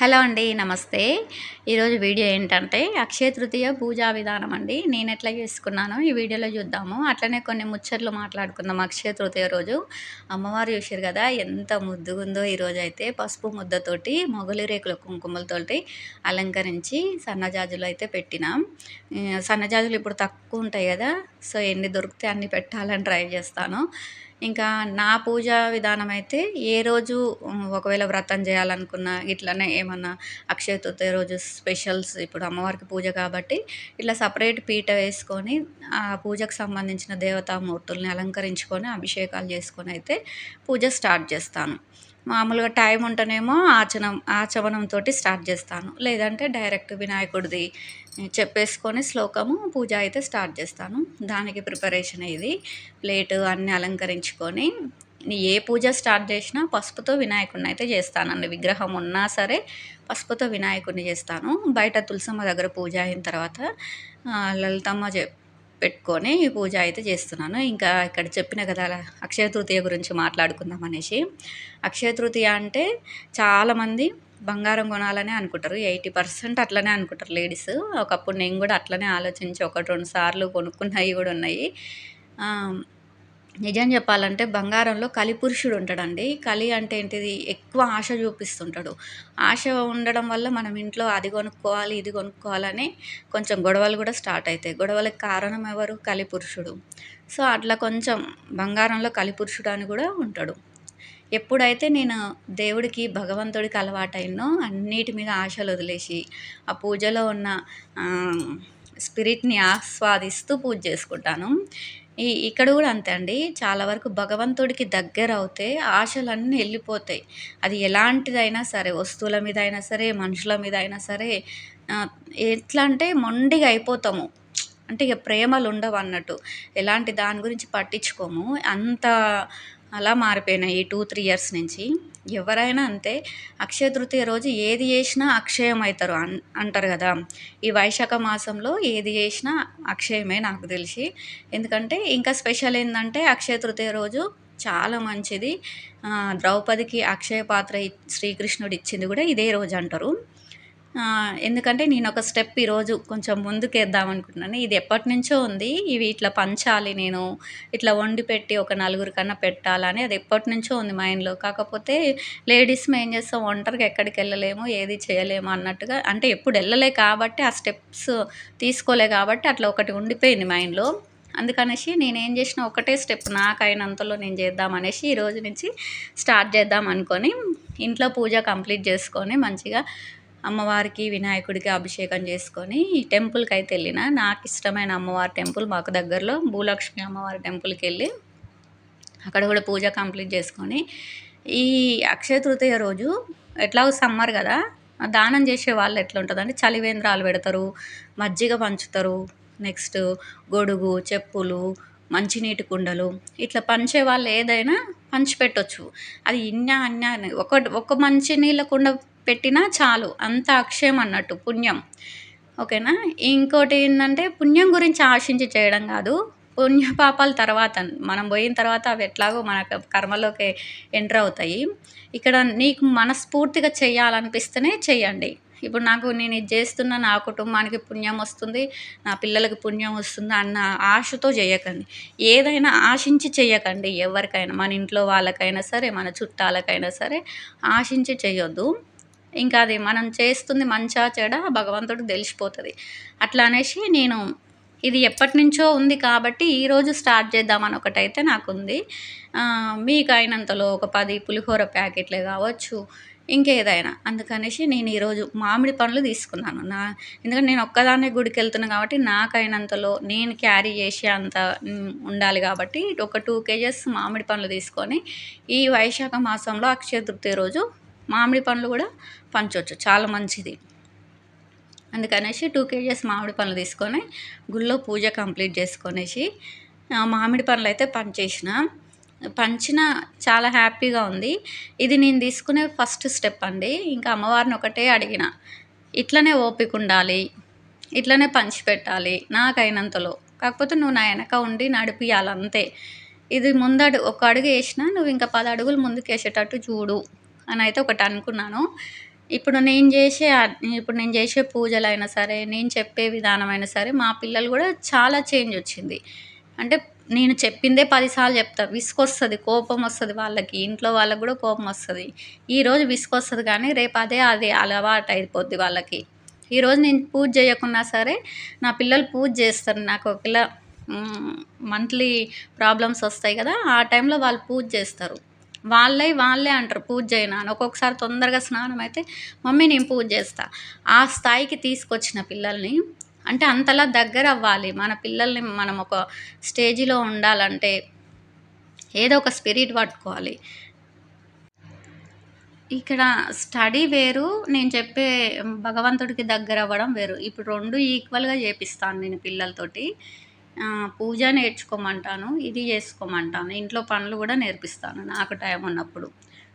Hello అండి నమస్తే. ఈరోజు వీడియో ఏంటంటే అక్షయ తృతీయ పూజా విధానం అండి. నేను ఎట్లా చేసుకున్నాను ఈ వీడియోలో చూద్దాము. అట్లనే కొన్ని ముచ్చట్లు మాట్లాడుకుందాం అక్షయ తృతీయ రోజు. అమ్మవారు చూసారు కదా ఎంత ముద్దుగుందో ఈరోజు అయితే పసుపు ముద్దతోటి మొగలి రేకుల కుంకుమలతోటి అలంకరించి సన్నజాజులు అయితే పెట్టినాం. సన్నజాజులు ఇప్పుడు తక్కువ ఉంటాయి కదా సో ఎన్ని దొరికితే అన్ని పెట్టాలని ట్రై చేస్తాను. ఇంకా నా పూజా విధానం అయితే ఏ రోజు ఒకవేళ వ్రతం చేయాలనుకున్నా ఇట్లనే ఏమన్నా అక్షయ తృతీయ రోజు స్పెషల్స్ ఇప్పుడు అమ్మవారికి పూజ కాబట్టి ఇట్లా సపరేట్ పీట వేసుకొని ఆ పూజకు సంబంధించిన దేవతామూర్తుల్ని అలంకరించుకొని అభిషేకాలు చేసుకొని అయితే పూజ స్టార్ట్ చేస్తాను. మామూలుగా టైం ఉంటేనేమో ఆచనం ఆచమనంతో స్టార్ట్ చేస్తాను. లేదంటే డైరెక్ట్ వినాయకుడిది చెప్పేసుకొని శ్లోకము పూజ అయితే స్టార్ట్ చేస్తాను. దానికి ప్రిపరేషన్ ఇది. ప్లేటు అన్నీ అలంకరించుకొని ఏ పూజ స్టార్ట్ చేసినా పసుపుతో వినాయకుడిని అయితే చేస్తానండి. విగ్రహం ఉన్నా సరే పసుపుతో వినాయకుడిని చేస్తాను. బయట తులసమ్మ దగ్గర పూజ అయిన తర్వాత లలితమ్మ పెట్టుకొని పూజ అయితే చేస్తున్నాను. ఇంకా ఇక్కడ చెప్పిన కదా అక్షయ తృతీయ గురించి మాట్లాడుకుందాం అనేసి. అక్షయ తృతీయ అంటే చాలామంది బంగారం కొనాలనే అనుకుంటారు. ఎయిటీ పర్సెంట్ అట్లనే అనుకుంటారు లేడీస్. ఒకప్పుడు నేను కూడా అట్లనే ఆలోచించి ఒకటి రెండు సార్లు కొనుక్కున్నవి కూడా ఉన్నాయి. నిజం చెప్పాలంటే బంగారంలో కలిపురుషుడు ఉంటాడండి. కలి అంటే ఏంటిది? ఎక్కువ ఆశ చూపిస్తుంటాడు. ఆశ ఉండడం వల్ల మనం ఇంట్లో అది కొనుక్కోవాలి ఇది కొనుక్కోవాలని కొంచెం గొడవలు కూడా స్టార్ట్ అవుతాయి. గొడవలకు కారణం ఎవరు? కలిపురుషుడు సో అట్లా కొంచెం బంగారంలో కలిపురుషుడు అని కూడా ఉంటాడు. ఎప్పుడైతే నేను దేవుడికి భగవంతుడికి అలవాటైనో అన్నిటి మీద ఆశలు వదిలేసి ఆ పూజలో ఉన్న స్పిరిట్ని ఆస్వాదిస్తూ పూజ చేసుకుంటాను. ఈ ఇక్కడ కూడా అంతే అండి. చాలా వరకు భగవంతుడికి దగ్గర అవుతే ఆశలన్నీ వెళ్ళిపోతాయి. అది ఎలాంటిదైనా సరే వస్తువుల మీద అయినా సరే మనుషుల మీద అయినా సరే ఎట్లా అంటే మొండిగా అయిపోతాము. అంటే ఇక ప్రేమలు ఉండవు అన్నట్టు ఎలాంటి దాని గురించి పట్టించుకోము. అంత అలా మారిపోయినాయి ఈ టూ త్రీ ఇయర్స్ నుంచి. ఎవరైనా అంతే అక్షయ తృతీయ రోజు ఏది చేసినా అక్షయం అవుతారు అన్ అంటారు కదా. ఈ వైశాఖ మాసంలో ఏది చేసినా అక్షయమే నాకు తెలిసి. ఎందుకంటే ఇంకా స్పెషల్ ఏంటంటే అక్షయ తృతీయ రోజు చాలా మంచిది. ద్రౌపదికి అక్షయ పాత్ర శ్రీకృష్ణుడు ఇచ్చింది కూడా ఇదే రోజు అంటారు. ఎందుకంటే నేను ఒక స్టెప్ ఈరోజు కొంచెం ముందుకేద్దాం అనుకుంటున్నాను. ఇది ఎప్పటి నుంచో ఉంది. ఇవి ఇట్లా పంచాలి నేను. ఇట్లా వండి పెట్టి ఒక నలుగురు కన్నా పెట్టాలని అది ఎప్పటి నుంచో ఉంది మైండ్లో. కాకపోతే లేడీస్ ఏం చేస్తాం? ఒంటరిగా ఎక్కడికి వెళ్ళలేము ఏది చేయలేము అన్నట్టుగా. అంటే ఎప్పుడు వెళ్ళలే కాబట్టి ఆ స్టెప్స్ తీసుకోలే కాబట్టి అట్లా ఒకటి ఉండిపోయింది మైండ్లో. అందుకనేసి నేనేం చేసిన ఒకటే స్టెప్ నాకు అయినంతలో నేను చేద్దాం అనేసి ఈరోజు నుంచి స్టార్ట్ చేద్దాం అనుకొని ఇంట్లో పూజ కంప్లీట్ చేసుకొని మంచిగా అమ్మవారికి వినాయకుడికి అభిషేకం చేసుకొని ఈ టెంపుల్కి అయితే వెళ్ళిన నాకు ఇష్టమైన అమ్మవారి టెంపుల్ మాకు దగ్గరలో భూలక్ష్మి అమ్మవారి టెంపుల్కి వెళ్ళి అక్కడ కూడా పూజ కంప్లీట్ చేసుకొని ఈ అక్షయ తృతీయ రోజు ఎట్లా సమ్మర్ కదా దానం చేసే వాళ్ళు ఎట్లా ఉంటుందంటే చలివేంద్రాలు పెడతారు మజ్జిగ పంచుతారు నెక్స్ట్ గొడుగు చెప్పులు మంచినీటి కుండలు ఇట్లా పంచే వాళ్ళు ఏదైనా పంచిపెట్టవచ్చు అది ఇన్న అన్న ఒక ఒక మంచినీళ్ళ కుండ పెట్టినా చాలు అంత అక్షయం అన్నట్టు పుణ్యం. ఓకేనా? ఇంకోటి ఏంటంటే పుణ్యం గురించి ఆశించి చేయడం కాదు. పుణ్యపాపాల తర్వాత మనం పోయిన తర్వాత అవి ఎట్లాగో మన కర్మలోకి ఎంటర్ అవుతాయి. ఇక్కడ నీకు మనస్ఫూర్తిగా చేయాలనిపిస్తేనే చేయండి. ఇప్పుడు నాకు నేను ఇది చేస్తున్న నా కుటుంబానికి పుణ్యం వస్తుంది నా పిల్లలకి పుణ్యం వస్తుంది అన్న ఆశతో చేయకండి. ఏదైనా ఆశించి చేయకండి ఎవరికైనా మన ఇంట్లో వాళ్ళకైనా సరే మన చుట్టాలకైనా సరే ఆశించి చేయొద్దు. ఇంకా అది మనం చేస్తుంది మంచా చెడ భగవంతుడికి తెలిసిపోతుంది. అట్లా అనేసి నేను ఇది ఎప్పటి నుంచో ఉంది కాబట్టి ఈరోజు స్టార్ట్ చేద్దామని ఒకటైతే నాకు ఉంది మీకు అయినంతలో ఒక పది పులిహోర ప్యాకెట్లే కావచ్చు ఇంకేదైనా. అందుకనేసి నేను ఈరోజు మామిడి పండ్లు తీసుకున్నాను. నా ఎందుకంటే నేను ఒక్కదాన్నే గుడికి వెళ్తున్నాను కాబట్టి నాకైనంతలో నేను క్యారీ చేసే అంత ఉండాలి కాబట్టి ఒక టూ కేజెస్ మామిడి పండ్లు తీసుకొని ఈ వైశాఖ మాసంలో అక్షయ తృతీయ రోజు మామిడి పండ్లు కూడా పంచవచ్చు చాలా మంచిది. అందుకనేసి టూ కేజీస్ మామిడి పండ్లు తీసుకొని గుళ్ళో పూజ కంప్లీట్ చేసుకొనేసి మామిడి పండ్లు అయితే పంచేసిన. పంచిన చాలా హ్యాపీగా ఉంది. ఇది నేను తీసుకునే ఫస్ట్ స్టెప్ అండి. ఇంకా అమ్మవారిని ఒకటే అడిగిన. ఇట్లనే ఓపిక ఉండాలి. ఇట్లనే పంచిపెట్టాలి నాకైనంతలో. కాకపోతే నువ్వు నా వెనక ఉండి నడిపియాలంతే ఇది ముందడు ఒక అడుగు వేసినా నువ్వు ఇంకా పది అడుగులు ముందుకు వేసేటట్టు చూడు. అని అయితే ఒకటి అనుకున్నాను. ఇప్పుడు నేను చేసే ఇప్పుడు నేను చేసే పూజలైనా సరే నేను చెప్పే విధానమైనా సరే మా పిల్లలు కూడా చాలా చేంజ్ వచ్చింది. అంటే నేను చెప్పిందే పదిసార్లు చెప్తా విసుకొస్తుంది కోపం వస్తుంది వాళ్ళకి ఇంట్లో వాళ్ళకి కూడా కోపం వస్తుంది. ఈరోజు విసుకొస్తుంది కానీ రేపు అదే అది అలవాటు అయిపోద్ది వాళ్ళకి. ఈరోజు నేను పూజ చేయకున్నా సరే నా పిల్లలు పూజ చేస్తారు. నాకు ఒకవేళ మంత్లీ ప్రాబ్లమ్స్ వస్తాయి కదా ఆ టైంలో వాళ్ళు పూజ చేస్తారు. వాళ్ళే వాళ్ళే అంటారు పూజ అయినా అని ఒక్కొక్కసారి తొందరగా స్నానం అయితే మమ్మీ నేను పూజ చేస్తా. ఆ స్థాయికి తీసుకొచ్చిన పిల్లల్ని అంటే అంతలా దగ్గర అవ్వాలి. మన పిల్లల్ని మనం ఒక స్టేజిలో ఉండాలంటే ఏదో ఒక స్పిరిట్ పట్టుకోవాలి. ఇక్కడ స్టడీ వేరు నేను చెప్పే భగవంతుడికి దగ్గర అవ్వడం వేరు. ఇప్పుడు రెండు ఈక్వల్గా చేపిస్తాను నేను పిల్లలతోటి. పూజ నేర్చుకోమంటాను ఇది చేసుకోమంటాను ఇంట్లో పనులు కూడా నేర్పిస్తాను నాకు టైం ఉన్నప్పుడు.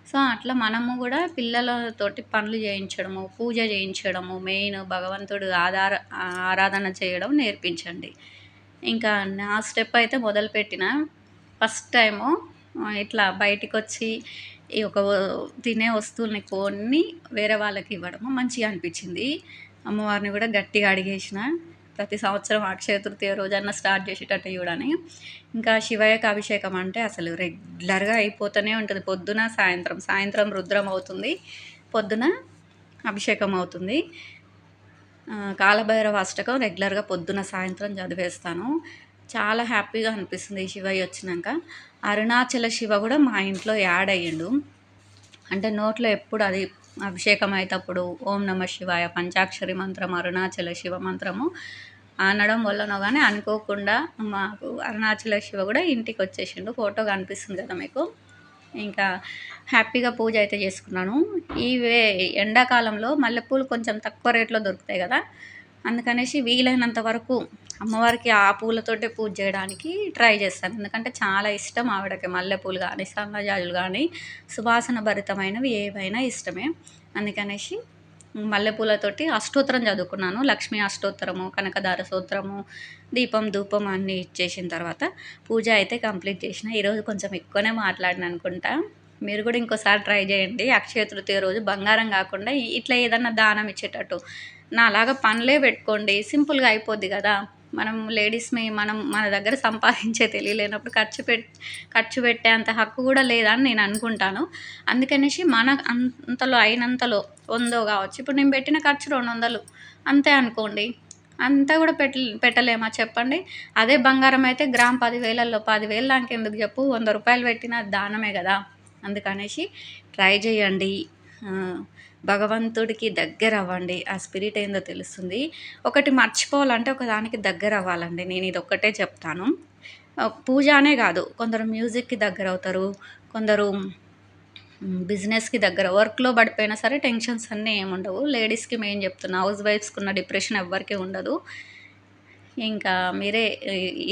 సో అట్లా మనము కూడా పిల్లలతోటి పనులు చేయించడము పూజ చేయించడము మెయిన్ భగవంతుడు ఆధార ఆరాధన చేయడం నేర్పించండి. ఇంకా నా స్టెప్ అయితే మొదలుపెట్టిన ఫస్ట్ టైము ఇట్లా బయటికి వచ్చి ఈ ఒక తినే వస్తువుల్ని కొన్ని వేరే వాళ్ళకి ఇవ్వడము మంచిగా అనిపించింది. అమ్మవారిని కూడా గట్టిగా అడిగేసిన. ప్రతి సంవత్సరం అక్షయ తృతీయ రోజన్న స్టార్ట్ చేసేటట్టు చూడని. ఇంకా శివయ్యకి అభిషేకం అంటే అసలు రెగ్యులర్గా అయిపోతూనే ఉంటుంది. పొద్దున సాయంత్రం సాయంత్రం రుద్రం అవుతుంది. పొద్దున అభిషేకం అవుతుంది. కాలభైరవ అష్టకం రెగ్యులర్గా పొద్దున సాయంత్రం చదివేస్తాను. చాలా హ్యాపీగా అనిపిస్తుంది ఈ శివయ్య వచ్చినాక. అరుణాచల శివ కూడా మా ఇంట్లో యాడ్ అయ్యిండు. అంటే నోట్లో ఎప్పుడు అది అభిషేకం అయ్యేటప్పుడు ఓం నమ శివాయ పంచాక్షరి మంత్రం అరుణాచల శివ మంత్రము అనడం వల్లనో కానీ అనుకోకుండా మాకు అరుణాచల శివ కూడా ఇంటికి వచ్చేసిండు. ఫోటో కనిపిస్తుంది కదా మీకు. ఇంకా హ్యాపీగా పూజ అయితే చేసుకున్నాను. ఇవే ఎండాకాలంలో మల్లెపూలు కొంచెం తక్కువ రేట్లో దొరుకుతాయి కదా. అందుకనేసి వీలైనంత వరకు అమ్మవారికి ఆ పూలతోటే పూజ చేయడానికి ట్రై చేస్తాను. ఎందుకంటే చాలా ఇష్టం ఆవిడకి. మల్లెపూలు కానీ సన్నజాజులు కానీ సువాసన భరితమైనవి ఏవైనా ఇష్టమే. అందుకనేసి మల్లెపూలతోటి అష్టోత్తరం చదువుకున్నాను. లక్ష్మీ అష్టోత్తరము కనకదార సూత్రము దీపం ధూపం అన్నీ ఇచ్చేసిన తర్వాత పూజ అయితే కంప్లీట్ చేసిన. ఈరోజు కొంచెం ఎక్కువనే మాట్లాడిన అనుకుంటా. మీరు కూడా ఇంకోసారి ట్రై చేయండి. అక్షయ తృతీయ రోజు బంగారం కాకుండా ఇట్లా ఏదన్నా దానం ఇచ్చేటట్టు. నాలాగా పనులే పెట్టుకోండి. సింపుల్గా అయిపోద్ది కదా. మనం లేడీస్ని మనం మన దగ్గర సంపాదించే తెలియలేనప్పుడు ఖర్చు పెట్ ఖర్చు పెట్టే అంత హక్కు కూడా లేదని నేను అనుకుంటాను. అందుకనేసి మన అంతలో అయినంతలో వందో కావచ్చు. ఇప్పుడు నేను పెట్టిన ఖర్చు రెండు వందలు అంతే అనుకోండి. అంతా కూడా పెట్ట పెట్టలేమా చెప్పండి? అదే బంగారం అయితే గ్రామ్ పదివేలలో పదివేలు దానికి ఎందుకు చెప్పు? వంద రూపాయలు పెట్టిన దానమే కదా. అందుకనేసి ట్రై చేయండి. భగవంతుడికి దగ్గర అవ్వండి ఆ స్పిరిట్ ఏందో తెలుస్తుంది. ఒకటి మర్చిపోవాలంటే ఒక దానికి దగ్గర అవ్వాలండి నేను ఇది ఒక్కటే చెప్తాను పూజ అనే కాదు. కొందరు మ్యూజిక్కి దగ్గర అవుతారు కొందరు బిజినెస్కి దగ్గర వర్క్లో పడిపోయినా సరే టెన్షన్స్ అన్నీ ఏముండవు. లేడీస్కి మెయిన్ చెప్తున్నా హౌస్ వైఫ్స్కి ఉన్న డిప్రెషన్ ఎవ్వరికీ ఉండదు. ఇంకా మీరే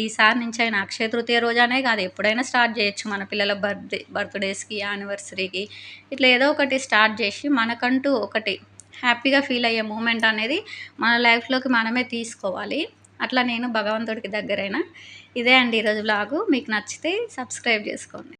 ఈసారి నుంచి అయినా అక్షయ తృతీయ రోజనే కాదు ఎప్పుడైనా స్టార్ట్ చేయొచ్చు మన పిల్లల బర్త్డే బర్త్డేస్కి యానివర్సరీకి ఇట్లా ఏదో ఒకటి స్టార్ట్ చేసి మనకంటూ ఒకటి హ్యాపీగా ఫీల్ అయ్యే మూమెంట్ అనేది మన లైఫ్లోకి మనమే తీసుకోవాలి. అట్లా నేను భగవంతుడికి దగ్గరైన. ఇదే అండి ఈరోజు బ్లాగు మీకు నచ్చితే సబ్స్క్రైబ్ చేసుకోండి.